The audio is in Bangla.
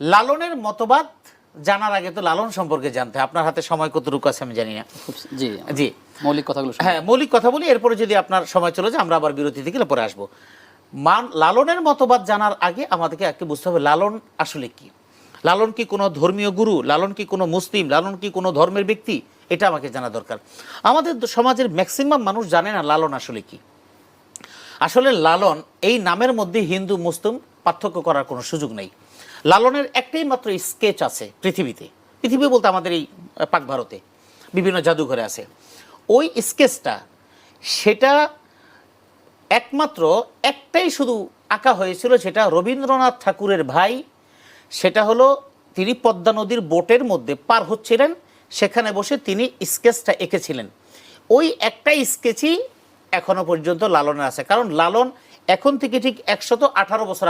লালনের মতবাদ জানার আগে তো লালন সম্পর্কে জানতে আপনার হাতে সময় কতটুকু আছে আমি জানি না। জি জি। মৌলিক কথাগুলো। হ্যাঁ মৌলিক কথা বলি এরপরে যদি আপনার সময় চলে যায় আমরা আবার বিরতি থেকে পরে আসব। মান লালনের মতবাদ জানার আগে আমাদেরকে একটু বুঝতে হবে লালন আসলে কি? লালন কি কোনো ধর্মীয় গুরু? লালন কি কোনো মুসলিম? লালন কি কোনো ধর্মের ব্যক্তি? এটা আমাকে জানা দরকার। আমাদের সমাজের ম্যাক্সিমাম মানুষ জানে না লালন আসলে কি। আসলে লালন এই নামের মধ্যে হিন্দু মুসলিম পার্থক্য করার কোনো সুযোগ নেই। লালনের একটাই মাত্র স্কেচ আছে পৃথিবীতে। পৃথিবী বলতে আমাদের এই পাক ভারতে বিভিন্ন জাদুঘরে আছে। ওই স্কেচটা সেটা একমাত্র একটাই শুধু আঁকা হয়েছিল, সেটা রবীন্দ্রনাথ ঠাকুরের ভাই, সেটা হলো তিনি পদ্মা নদীর বোটের মধ্যে পার হচ্ছিলেন, সেখানে বসে তিনি স্কেচটা এঁকেছিলেন। ওই একটাই স্কেচই এখনও পর্যন্ত লালনের আছে। কারণ লালন এখন থেকে ঠিক একশত আঠারো বছর